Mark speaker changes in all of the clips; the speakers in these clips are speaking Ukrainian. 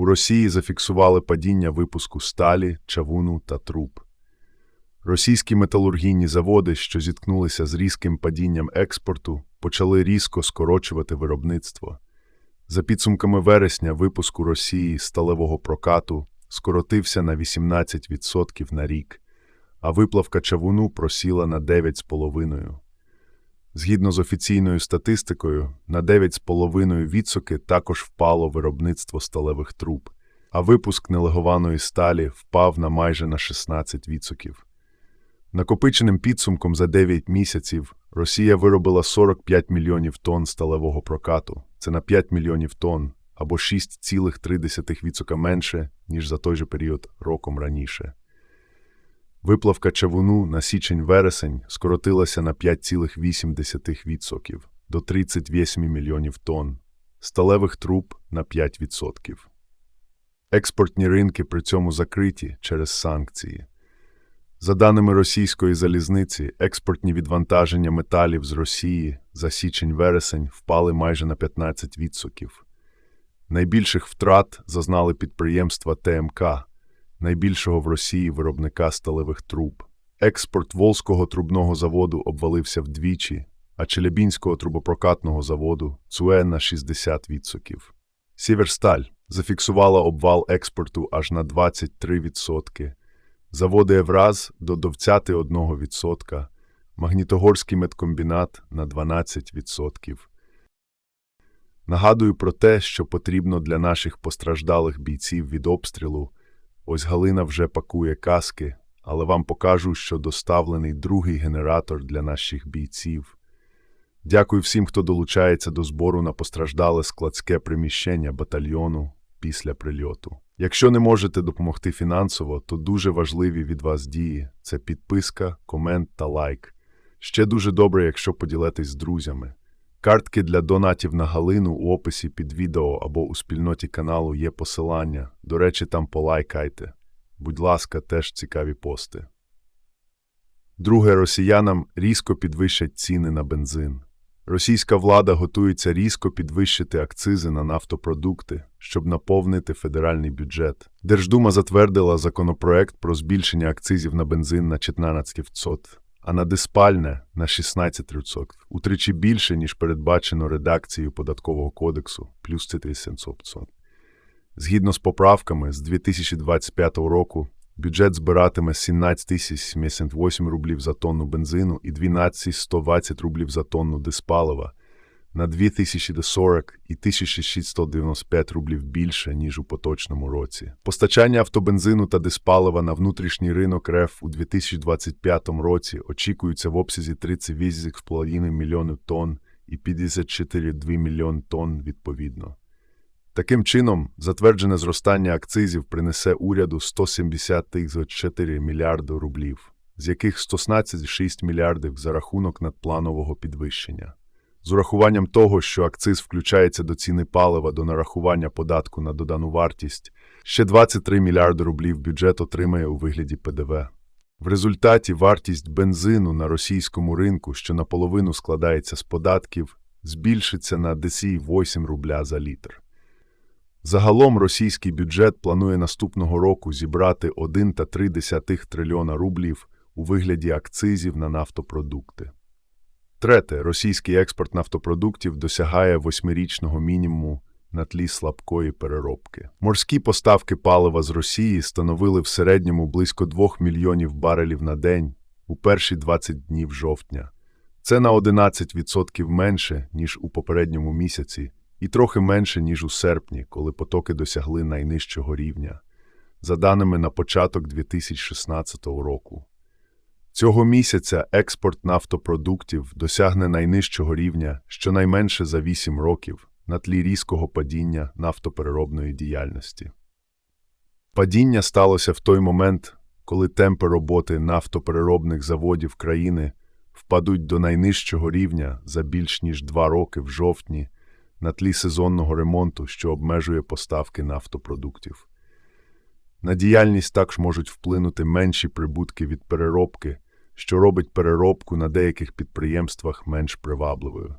Speaker 1: У Росії зафіксували падіння випуску сталі, чавуну та труб. Російські металургійні заводи, що зіткнулися з різким падінням експорту, почали різко скорочувати виробництво. За підсумками вересня випуск у Росії сталевого прокату скоротився на 18% на рік, а виплавка чавуну просіла на 9,5%. Згідно з офіційною статистикою, на 9,5 відсоки також впало виробництво сталевих труб, а випуск нелегованої сталі впав на майже на 16 відсоків. Накопиченим підсумком за 9 місяців Росія виробила 45 мільйонів тонн сталевого прокату. Це на 5 мільйонів тонн або 6,3% менше, ніж за той же період роком раніше. Виплавка чавуну на січень-вересень скоротилася на 5,8% до 38 мільйонів тонн, сталевих труб на 5%. Експортні ринки при цьому закриті через санкції. За даними російської залізниці, експортні відвантаження металів з Росії за січень-вересень впали майже на 15%. Найбільших втрат зазнали підприємства ТМК, найбільшого в Росії виробника сталевих труб. Експорт Волзького трубного заводу обвалився вдвічі, а Челябінського трубопрокатного заводу ЦУЕ на 60%. Сіверсталь зафіксувала обвал експорту аж на 23%. Заводи Евраз до довцяти 1%, Магнітогорський медкомбінат на 12%. Нагадую про те, що потрібно для наших постраждалих бійців від обстрілу. Ось Галина вже пакує каски, але вам покажу, що доставлений другий генератор для наших бійців. Дякую всім, хто долучається до збору на постраждале складське приміщення батальйону після прильоту. Якщо не можете допомогти фінансово, то дуже важливі від вас дії це підписка, комент та лайк. Ще дуже добре, якщо поділитесь з друзями. Картки для донатів на Галину у описі під відео або у спільноті каналу є посилання. До речі, там полайкайте. Будь ласка, теж цікаві пости. Друге, росіянам різко підвищать ціни на бензин. Російська влада готується різко підвищити акцизи на нафтопродукти, щоб наповнити федеральний бюджет. Держдума затвердила законопроект про збільшення акцизів на бензин на 14%, а на диспальне на 16%, утричі більше, ніж передбачено редакцією податкового кодексу, плюс 37%. Згідно з поправками, з 2025 року бюджет збиратиме 17 078 рублів за тонну бензину і 12 120 рублів за тонну диспалива, на 2040 і 1695 рублів більше, ніж у поточному році. Постачання автобензину та диспалива на внутрішній ринок РФ у 2025 році очікується в обсязі 38,5 мільйонів тонн і 54,2 мільйон тонн відповідно. Таким чином, затверджене зростання акцизів принесе уряду 174 мільярди рублів, з яких 116,6 мільярдів за рахунок надпланового підвищення. З урахуванням того, що акциз включається до ціни палива до нарахування податку на додану вартість, ще 23 мільярди рублів бюджет отримає у вигляді ПДВ. В результаті вартість бензину на російському ринку, що наполовину складається з податків, збільшиться на 10,8 рубля за літр. Загалом російський бюджет планує наступного року зібрати 1,3 трильйона рублів у вигляді акцизів на нафтопродукти. Третє, російський експорт нафтопродуктів досягає восьмирічного мінімуму на тлі слабкої переробки. Морські поставки палива з Росії становили в середньому близько 2 мільйонів барелів на день у перші 20 днів жовтня. Це на 11% менше, ніж у попередньому місяці, і трохи менше, ніж у серпні, коли потоки досягли найнижчого рівня, за даними на початок 2016 року. Цього місяця експорт нафтопродуктів досягне найнижчого рівня щонайменше за 8 років на тлі різкого падіння нафтопереробної діяльності. Падіння сталося в той момент, коли темпи роботи нафтопереробних заводів країни впадуть до найнижчого рівня за більш ніж два роки в жовтні на тлі сезонного ремонту, що обмежує поставки нафтопродуктів. На діяльність також можуть вплинути менші прибутки від переробки, що робить переробку на деяких підприємствах менш привабливою.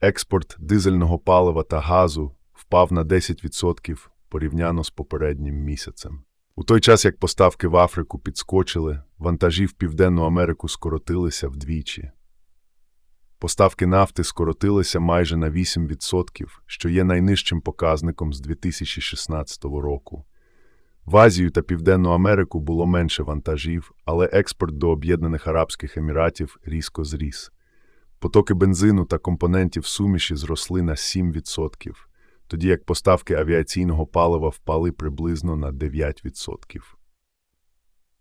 Speaker 1: Експорт дизельного палива та газу впав на 10% порівняно з попереднім місяцем. У той час, як поставки в Африку підскочили, вантажі в Південну Америку скоротилися вдвічі. Поставки нафти скоротилися майже на 8%, що є найнижчим показником з 2016 року. В Азію та Південну Америку було менше вантажів, але експорт до Об'єднаних Арабських Еміратів різко зріс. Потоки бензину та компонентів суміші зросли на 7%, тоді як поставки авіаційного палива впали приблизно на 9%.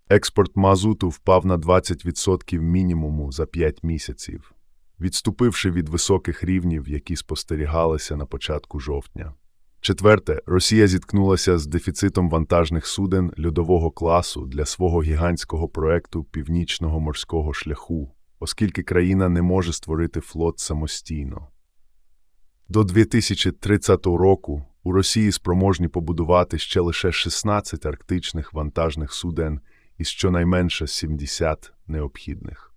Speaker 1: Експорт мазуту впав на 20% мінімуму за 5 місяців, відступивши від високих рівнів, які спостерігалися на початку жовтня. Четверте, Росія зіткнулася з дефіцитом вантажних суден льодового класу для свого гігантського проекту Північного морського шляху, оскільки країна не може створити флот самостійно. До 2030 року у Росії спроможні побудувати ще лише 16 арктичних вантажних суден із щонайменше 70 необхідних.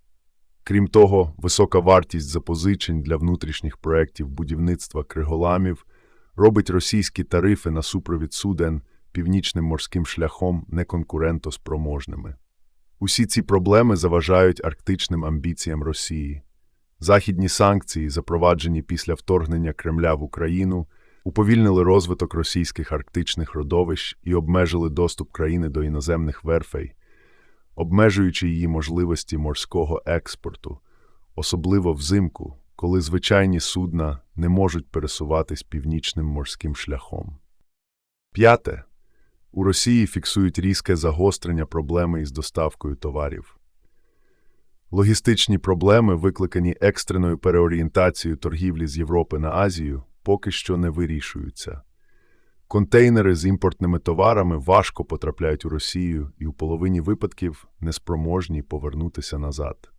Speaker 1: Крім того, висока вартість запозичень для внутрішніх проєктів будівництва криголамів робить російські тарифи на супровід суден північним морським шляхом неконкурентоспроможними. Усі ці проблеми заважають арктичним амбіціям Росії. Західні санкції, запроваджені після вторгнення Кремля в Україну, уповільнили розвиток російських арктичних родовищ і обмежили доступ країни до іноземних верфей, обмежуючи її можливості морського експорту, особливо взимку, коли звичайні судна не можуть пересуватись північним морським шляхом. П'яте. У Росії фіксують різке загострення проблеми із доставкою товарів. Логістичні проблеми, викликані екстреною переорієнтацією торгівлі з Європи на Азію, поки що не вирішуються. Контейнери з імпортними товарами важко потрапляють у Росію і у половині випадків неспроможні повернутися назад.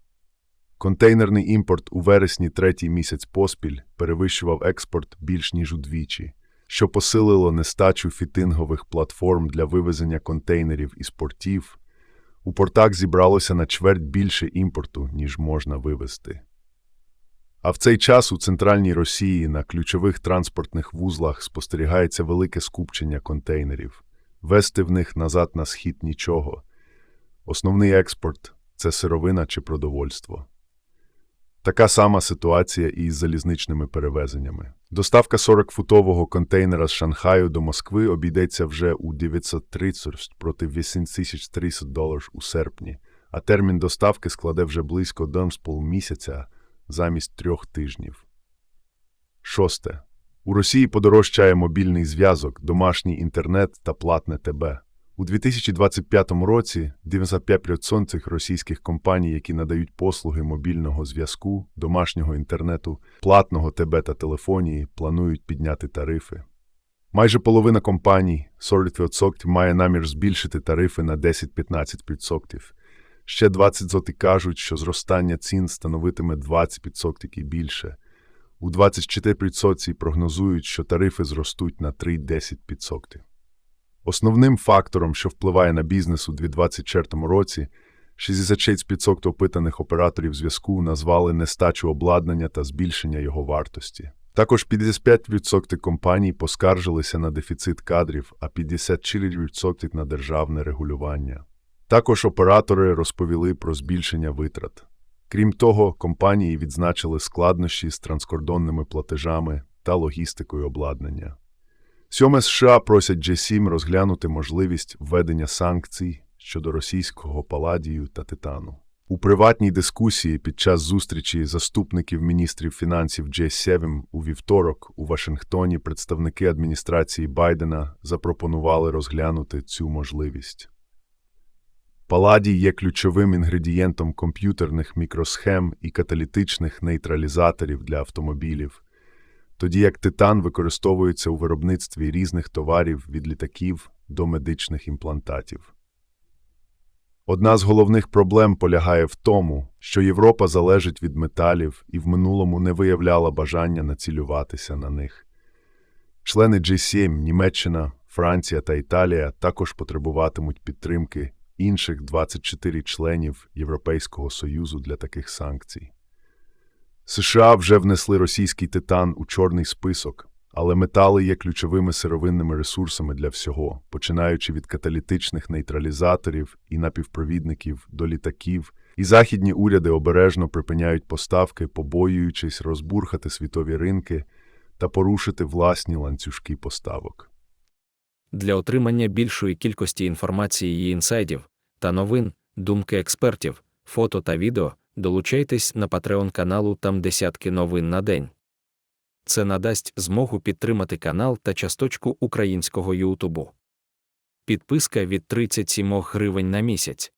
Speaker 1: Контейнерний імпорт у вересні третій місяць поспіль перевищував експорт більш ніж удвічі, що посилило нестачу фітингових платформ для вивезення контейнерів із портів. У портах зібралося на чверть більше імпорту, ніж можна вивезти. А в цей час у центральній Росії на ключових транспортних вузлах спостерігається велике скупчення контейнерів, вести в них назад на схід нічого. Основний експорт це сировина чи продовольство. Така сама ситуація і з залізничними перевезеннями. Доставка 40-футового контейнера з Шанхаю до Москви обійдеться вже у 930 проти 8300 доларів у серпні, а термін доставки складе вже близько 2,5 місяця замість трьох тижнів. Шосте. У Росії подорожчає мобільний зв'язок, домашній інтернет та платне ТБ. У 2025 році 95% російських компаній, які надають послуги мобільного зв'язку, домашнього інтернету, платного ТБ та телефонії, планують підняти тарифи. Майже половина компаній, 40%, має намір збільшити тарифи на 10-15%. Ще 20% кажуть, що зростання цін становитиме 20% і більше. У 24% прогнозують, що тарифи зростуть на 3-10%. Основним фактором, що впливає на бізнес у 2024 році, 66% опитаних операторів зв'язку назвали нестачу обладнання та збільшення його вартості. Також 55% компаній поскаржилися на дефіцит кадрів, а 54% на державне регулювання. Також оператори розповіли про збільшення витрат. Крім того, компанії відзначили складнощі з транскордонними платежами та логістикою обладнання. Сьоме США просять G7 розглянути можливість введення санкцій щодо російського паладію та титану. У приватній дискусії під час зустрічі заступників міністрів фінансів G7 у вівторок у Вашингтоні представники адміністрації Байдена запропонували розглянути цю можливість. Паладій є ключовим інгредієнтом комп'ютерних мікросхем і каталітичних нейтралізаторів для автомобілів, тоді як титан використовується у виробництві різних товарів від літаків до медичних імплантатів. Одна з головних проблем полягає в тому, що Європа залежить від металів і в минулому не виявляла бажання націлюватися на них. Члени G7, Німеччина, Франція та Італія також потребуватимуть підтримки інших 24 членів Європейського Союзу для таких санкцій. США вже внесли російський титан у чорний список, Але метали є ключовими сировинними ресурсами для всього, починаючи від каталітичних нейтралізаторів і напівпровідників до літаків, і західні уряди обережно припиняють поставки, побоюючись розбурхати світові ринки та порушити власні ланцюжки поставок.
Speaker 2: Для отримання більшої кількості інформації і інсайдів та новин, думки експертів, фото та відео, долучайтесь на Patreon каналу там десятки новин на день. Це надасть змогу підтримати канал та часточку українського Ютубу. Підписка від 37 гривень на місяць.